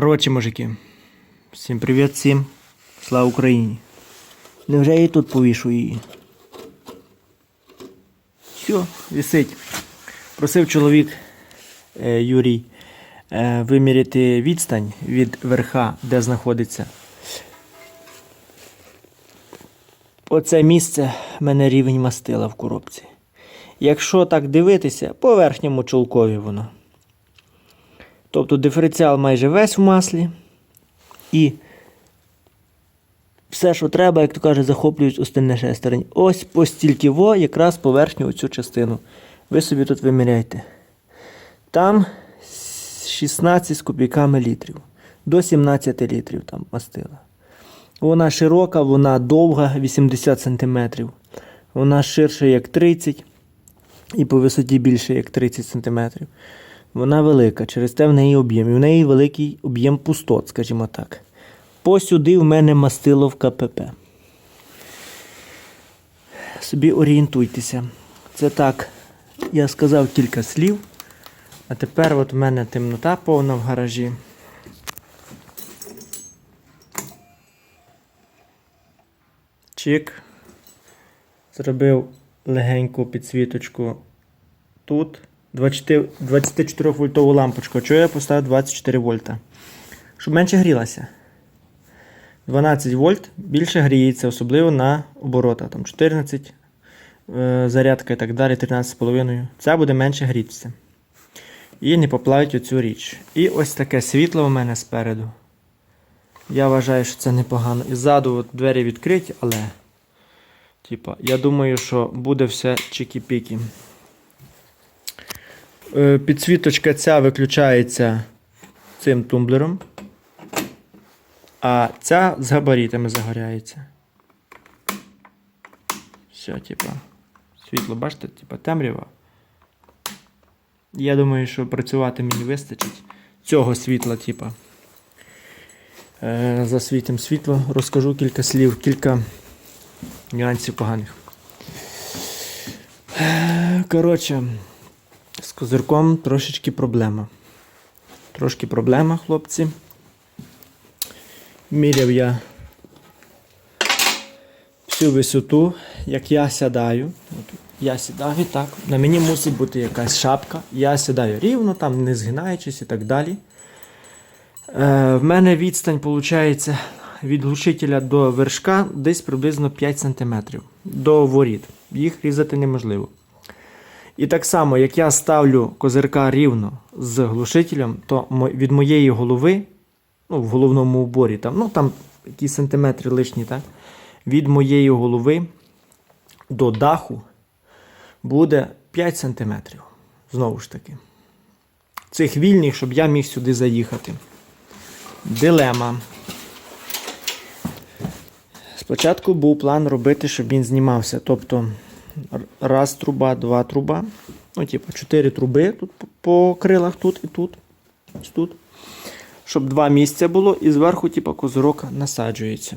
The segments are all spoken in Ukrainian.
Коротше, мужики. Всім привіт всім. Слава Україні. Невже я і тут повішу її? Все, висить. Просив чоловік е, Юрій е, виміряти відстань від верха, де знаходиться. Оце місце в мене рівень мастила в коробці. Якщо так дивитися, по верхньому чулкові воно. Тобто диференціал майже весь в маслі. І все, що треба, як то каже, захоплюють остальне шестерень. Ось по стільки во, якраз поверхню оцю частину. Ви собі тут виміряйте. Там 16 з копійками літрів. До 17 літрів там мастила. Вона широка, вона довга, 80 см. Вона ширша, як 30 і по висоті більше, як 30 см. Вона велика, через те в неї об'єм. І в неї великий об'єм пустот, скажімо так. Посюди в мене мастило в КПП. Собі орієнтуйтеся. Це так, я сказав кілька слів. А тепер от в мене темнота повна в гаражі. Чик. Зробив легеньку підсвіточку тут. 24 вольтову лампочку. Чого я поставив 24 вольта? Щоб менше грілася. 12 вольт більше гріється, особливо на оборотах. Там 14 е, зарядка і так далі, 13,5. Ця буде менше грітися. І не поплавить оцю річ. І ось таке світло у мене спереду. Я вважаю, що це непогано. І ззаду от двері відкриті, але. Типа, я думаю, що буде все чики-піки. Е, Підсвіточка ця виключається цим тумблером. А ця з габаритами загоряється. Все, типа. Світло, бачите, типа темрява. Я думаю, що працювати мені вистачить цього світла, типа. Е, засвітим світло, розкажу кілька слів, кілька нюансів поганих. Е, Коротше, козирком трошечки проблема. Трошки проблема, хлопці. Міряв я всю висоту, як я сідаю. От Я сідаю так. На мені мусить бути якась шапка. Я сідаю рівно, там не згинаючись і так далі. Е, в мене відстань виходить від глушителя до вершка десь приблизно 5 см до воріт. Їх різати неможливо. І так само, як я ставлю козирка рівно з глушителем, то від моєї голови, ну, в головному уборі, там, ну там якісь сантиметри лишні, так? від моєї голови до даху буде 5 см. Знову ж таки. Цих вільних, щоб я міг сюди заїхати. Дилема. Спочатку був план робити, щоб він знімався. Тобто раз труба, два труба. Ну, типу, чотири труби тут по- крилах тут і тут. Ось тут. Щоб два місця було, і зверху, типу, козирок насаджується.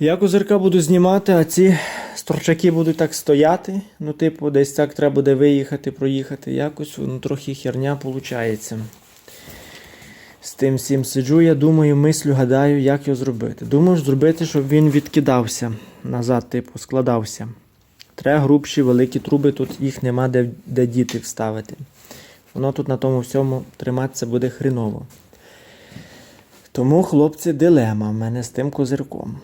Я козирка буду знімати, а ці сторчаки будуть так стояти. Ну, типу, десь так треба буде виїхати, проїхати. Якось воно трохи херня виходить. З тим всім сиджу, я думаю, мислю, гадаю, як його зробити. Думаю, зробити, щоб він відкидався назад, типу, складався. Треба грубші великі труби, тут їх нема де, де діти вставити. Воно тут на тому всьому триматися буде хреново. Тому, хлопці, дилема в мене з тим козирком.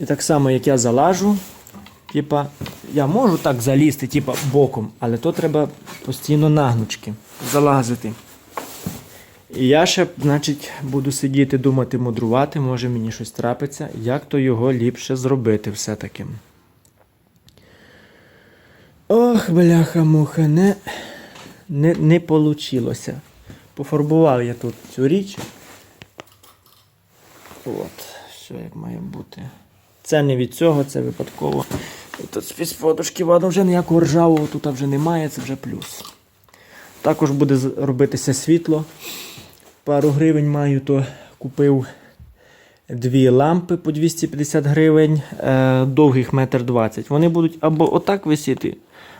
І так само, як я залажу, типа, я можу так залізти, типа, боком, але то треба постійно нагнучки залазити. І я ще, значить, буду сидіти, думати, мудрувати, може мені щось трапиться, як то його ліпше зробити все-таки. Ох, бляха-муха, не, не, не получилося. Пофарбував я тут цю річ. От, все як має бути. Це не від цього, це випадково. Тут з подушки ладно, вже ніякого ржавого тут вже немає, це вже плюс. Також буде робитися світло. Пару гривень маю, то купив дві лампи по 250 гривень, е, довгих метр 20. Вони будуть або отак висіти,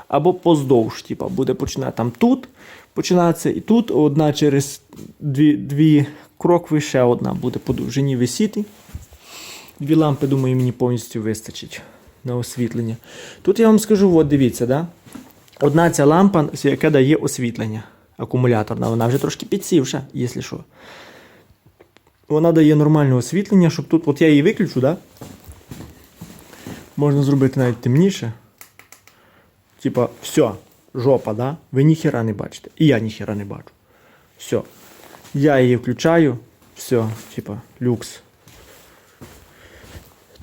або поздовж. Типа буде починати там тут, починається і тут, одна через дві, дві крокви, ще одна буде по довжині висіти. Дві лампи, думаю, мені повністю вистачить на освітлення. Тут я вам скажу, от дивіться, да? одна ця лампа, яка дає освітлення акумуляторна, вона вже трошки підсівша, якщо що. Вона дає нормальне освітлення, щоб тут, от я її виключу, да? можна зробити навіть темніше. Типа, все, жопа, да? Ви ніхера не бачите. І я ніхера не бачу. Все. Я її включаю, все, типа, люкс.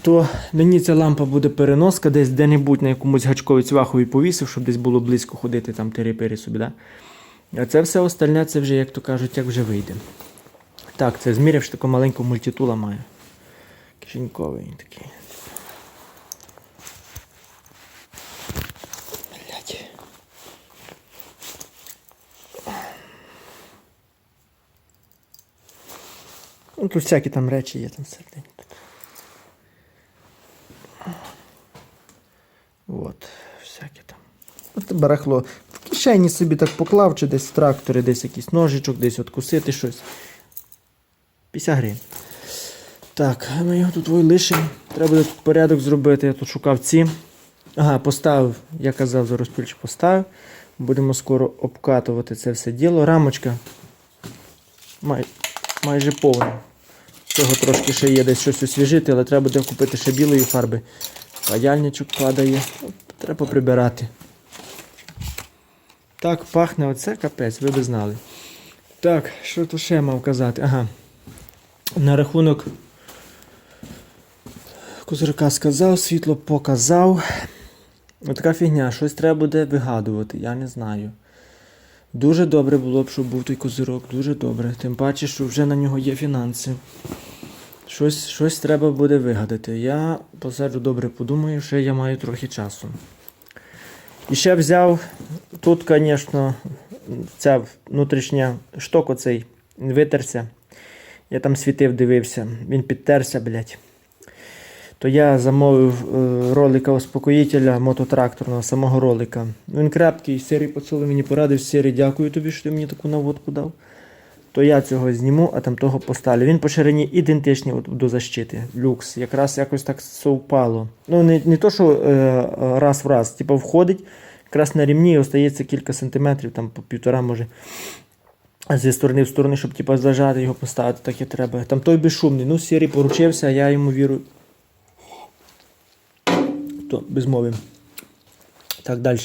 То мені ця лампа буде переноска десь де-небудь на якомусь гачкові цвахові повісив, щоб десь було близько ходити там тири собі, да? А це все остальне, це вже, як то кажуть, як вже вийде. Так, це зміряв, що таку маленьку мультитула маю. Кишеньковий такий. Ну, тут всякі там речі є там всередині. Тут. От, всякі там. От барахло. Кишені собі так поклав, чи десь в тракторі, десь якийсь ножичок, десь откусити щось. 50 гривень. Так, ми його тут ой, лишимо. Треба тут порядок зробити. Я тут шукав ці. Ага, поставив, я казав, за розпільчик поставив. Будемо скоро обкатувати це все діло. Рамочка май, майже повна. Цього трошки ще є десь щось освіжити, але треба буде купити ще білої фарби. Паяльничок падає. Треба прибирати. Так, пахне оце капець, ви би знали. Так, що тут ще мав казати? Ага. На рахунок козирка сказав, світло показав. Отака фігня, щось треба буде вигадувати, я не знаю. Дуже добре було б, щоб був той козирок, дуже добре. Тим паче, що вже на нього є фінанси. Щось, щось треба буде вигадати. Я посаджу добре подумаю, ще я маю трохи часу. І ще взяв, тут, звісно, ця внутрішня шток оцей витерся. Я там світив, дивився, він підтерся, блядь. То я замовив е, ролика успокоїтеля мототракторного, самого ролика. Він крепкий, сирий поцілуй мені порадив, сирий, дякую тобі, що ти мені таку наводку дав. То я цього зніму, а там того поставлю. Він по ширині ідентичний от, до защити. Люкс. Якраз якось так совпало. Ну, не, не то, що е, раз в раз, типу входить, якраз на рівні і остається кілька сантиметрів, там по півтора може. Зі сторони в сторону, щоб типу, зажати його поставити, так і треба. Там той безшумний. Ну, сірий поручився, а я йому вірю. То без мови. Так, далі.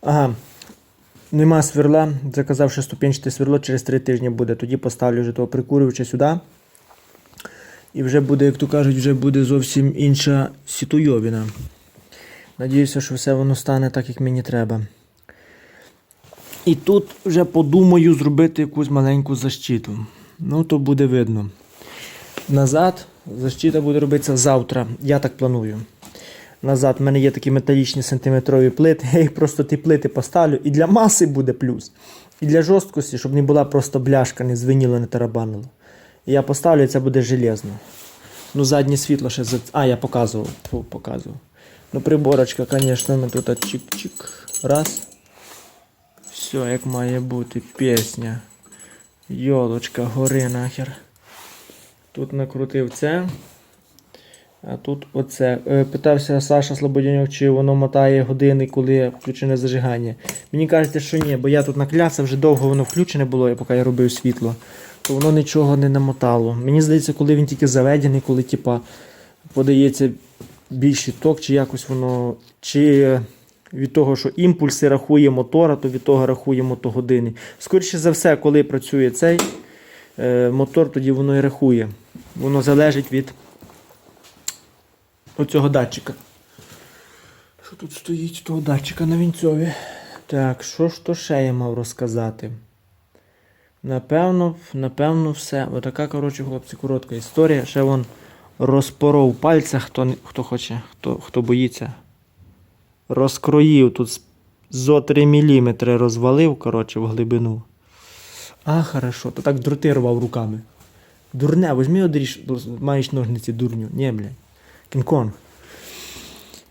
Ага. Нема сверла. Заказав ще ступенчате сверло, через 3 тижні буде. Тоді поставлю вже того прикурювача сюди. І вже буде, як то кажуть, вже буде зовсім інша сітуйовіна. Надіюся, що все воно стане так, як мені треба. І тут вже подумаю зробити якусь маленьку защиту. Ну, то буде видно. Назад защита буде робитися завтра. Я так планую. Назад в мене є такі металічні сантиметрові плити. Я їх просто ті плити поставлю. І для маси буде плюс. І для жорсткості, щоб не була просто бляшка, не звеніло, не тарабанило. Я поставлю, і це буде железно. Ну, заднє світло ще за. А, я показував. Фу, показував. Ну, приборочка, звісно, ми тут чик-чик. Раз. Все, як має бути пісня. Йолочка, гори нахер. Тут накрутив це. Тут оце. Е, Питався Саша Слободянюк, чи воно мотає години, коли включене зажигання. Мені кажеться, що ні, бо я тут накляцав, вже довго воно включене було, поки я робив світло. То воно нічого не намотало. Мені здається, коли він тільки заведений, коли типа, подається більший ток, чи якось воно. чи від того, що імпульси рахує мотора, то від того рахує мотогодини. Скоріше за все, коли працює цей е, мотор, тоді воно і рахує. Воно залежить від оцього датчика. Що тут стоїть того датчика на вінцьові? Так, що ж то ще я мав розказати? Напевно, напевно, все. Отака, коротше, хлопці, коротка історія. Ще вон розпоров пальця, хто, хто хоче, хто, хто боїться. Розкроїв тут зо 3 мм розвалив, коротше, в глибину. А, хорошо, то так дроти рвав руками. Дурне, візьми одріж, маєш ножниці, дурню. Ні, блядь. Кінг-Конг.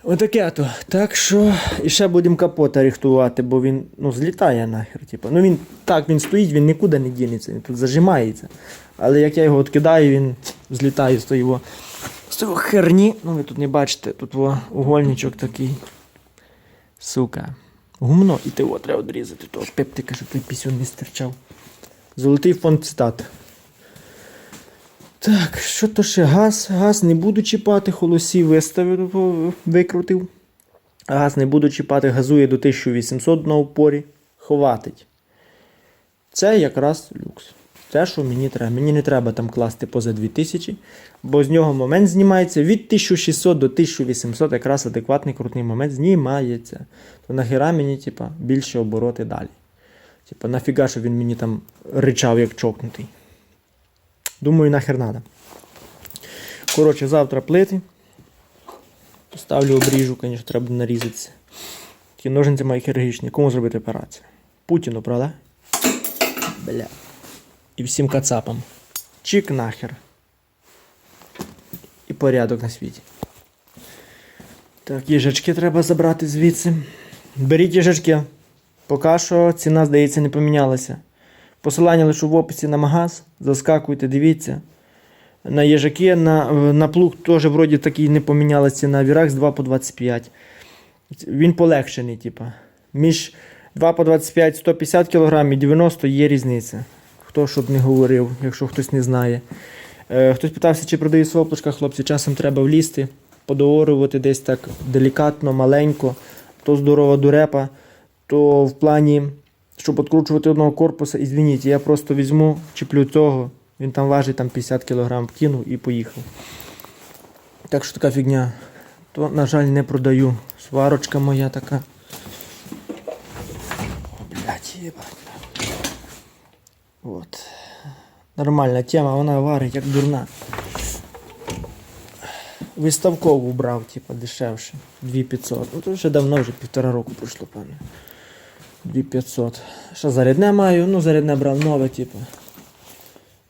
Отаке то. Так що і ще будемо капота рихтувати, бо він ну, злітає нахер. Типу. Ну він так, він стоїть, він нікуди не дінеться, він тут зажимається. Але як я його відкидаю, він злітає з того, херні. Ну ви тут не бачите, тут во, угольничок такий. Сука. Гумно, і того треба відрізати, того пептика, щоб той пісюн не стирчав. Золотий фонд цитат. Так, що то ще? Газ, газ не буду чіпати, холосі виставив, викрутив. Газ не буду чіпати, газує до 1800 на опорі. Хватить. Це якраз люкс. Це, що мені треба. Мені не треба там класти поза 2000, бо з нього момент знімається від 1600 до 1800, якраз адекватний крутний момент знімається. То нахіра мені, типа, більше обороти далі. Типа, нафіга, що він мені там ричав, як чокнутий. Думаю, нахер надо. Коротше, завтра плити. Поставлю обріжу, звісно, треба нарізатися. Ті ножниці мої хірургічні. Кому зробити операцію? Путіну, правда? Бля. І всім кацапам. Чик нахер. І порядок на світі. Так, їжачки треба забрати звідси. Беріть їжачки. Поки що ціна, здається, не помінялася. Посилання лише в описі на магаз. Заскакуйте, дивіться. На їжаки, на, на плуг теж вроді такий не помінялася ціна. Віракс 2 по 25. Він полегшений, типа. Між 2 по 25 150 кг і 90 є різниця. Хто щоб не говорив, якщо хтось не знає. Е, хтось питався, чи продають соплочка, хлопці, часом треба влізти, подоорувати десь так делікатно, маленько, то здорова дурепа, то в плані, щоб відкручувати одного корпуса, і звініть, я просто візьму, чіплю цього, він там важить там 50 кг, кинув і поїхав. Так що така фігня. То, на жаль, не продаю. Сварочка моя така. О, блядь, єбать. От. Нормальна тема, вона варить як дурна. Виставкову брав, типа, дешевше. 2500. Ну то вже давно, вже півтора року пройшло, певно. 2500. Що зарядне маю? Ну, зарядне брав нове, типу.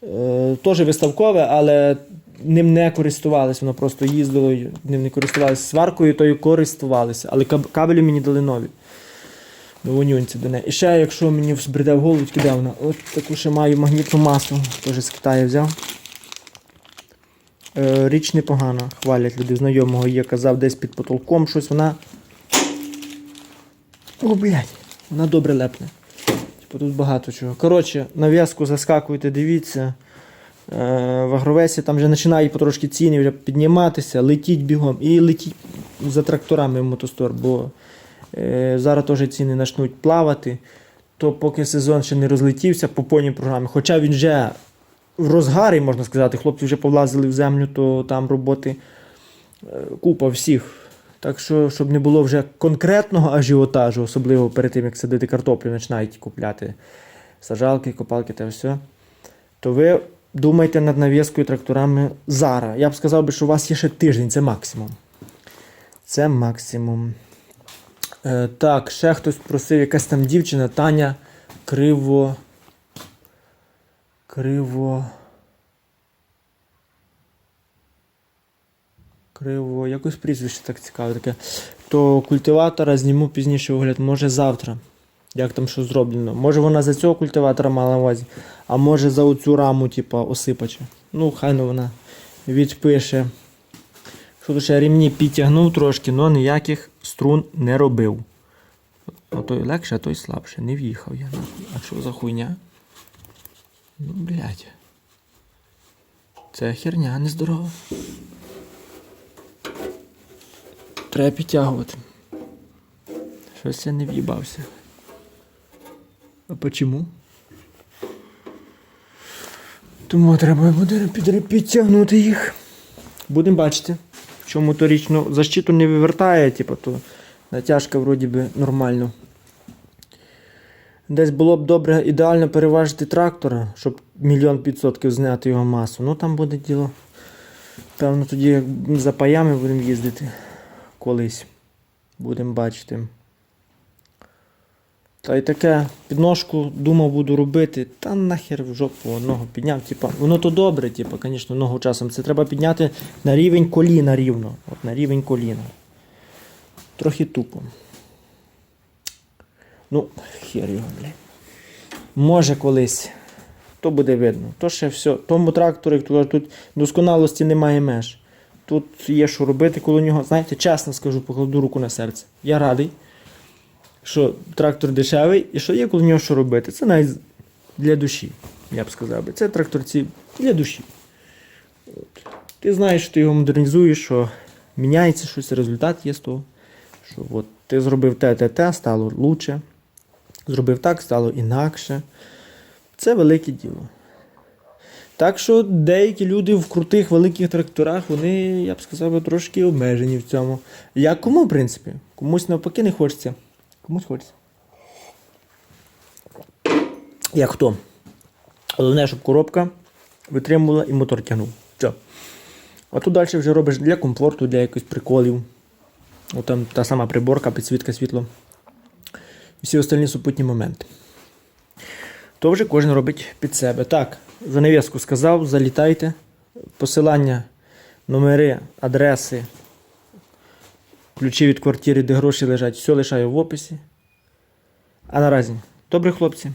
Е, Теж виставкове, але ним не користувалися, воно просто їздило, ним не користувалися. Сваркою тою користувалися, але каб- кабелі мені дали нові. До вонюнці до неї. І ще, якщо мені збреде в голову, кидав на. От таку ще маю магнітну масу, теж з Китаю взяв. Е, річ непогана, хвалять люди знайомого є, казав десь під потолком щось, вона. О, блядь, вона добре лепне. Типу тут багато чого. Коротше, на в'язку заскакуйте, дивіться. Е, в агровесі там вже починають потрошки ціни вже підніматися, летіть бігом і летіть за тракторами в мотостор, бо е, зараз теж ціни почнуть плавати. То поки сезон ще не розлетівся по повній програмі, хоча він вже в розгарі, можна сказати, хлопці вже повлазили в землю, то там роботи е, купа всіх. Так що, щоб не було вже конкретного ажіотажу, особливо перед тим, як садити картоплю, починають купляти сажалки, копалки та все, то ви думайте над навіскою тракторами зараз. Я б сказав би, що у вас є ще тиждень, це максимум. Це максимум. Е, так, ще хтось просив, якась там дівчина, Таня криво. Криво. Криво, якось прізвище так цікаве таке. То культиватора зніму пізніше огляд, може завтра. Як там що зроблено. Може вона за цього культиватора мала на увазі, а може за оцю раму, типа, осипача. Ну, хай ну вона відпише. Що то ще рівні підтягнув трошки, але ніяких струн не робив. А той легше, а той слабше. Не в'їхав я. А що за хуйня? Ну, блядь. Це херня нездорова. Треба підтягувати. Щось я не в'їбався. А почему? Тому треба буде підтягнути їх. Будемо бачити. В чому торіч, ну, защиту не вивертає, типу, то натяжка вроді би нормально. Десь було б добре ідеально переважити трактора, щоб мільйон підсотків зняти його масу. Ну там буде діло. Певно, тоді як за паями будемо їздити колись. Будемо бачити. Та й таке підножку думав буду робити, та нахер в жопу ногу підняв. Типа, воно то добре, типа, звісно, ногу часом. Це треба підняти на рівень коліна рівно. От на рівень коліна. трохи тупо. Ну, хер його, блядь. Може колись. То буде видно. То ще все. Тому то тут досконалості немає меж. Тут є що робити коло нього. Знаєте, чесно скажу, покладу руку на серце. Я радий, що трактор дешевий і що є коло нього що робити. Це навіть для душі, я б сказав би. Це тракторці для душі. От. Ти знаєш, що ти його модернізуєш, що міняється щось, результат є з того. Що от ти зробив те, те, те, стало лучше. Зробив так, стало інакше. Це велике діло. Так що деякі люди в крутих великих тракторах, вони, я б сказав, трошки обмежені в цьому. Як кому, в принципі? Комусь навпаки не хочеться. Комусь хочеться. Як хто? Головне, щоб коробка витримувала і мотор тягнув. Все. А тут далі вже робиш для комфорту, для якихось приколів. От там та сама приборка, підсвітка світло. І всі остальні супутні моменти. То вже кожен робить під себе. Так, за нев'язку сказав, залітайте. Посилання, номери, адреси, ключі від квартири, де гроші лежать, все лишаю в описі. А наразі, добрі хлопці,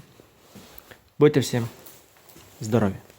будьте всім здорові!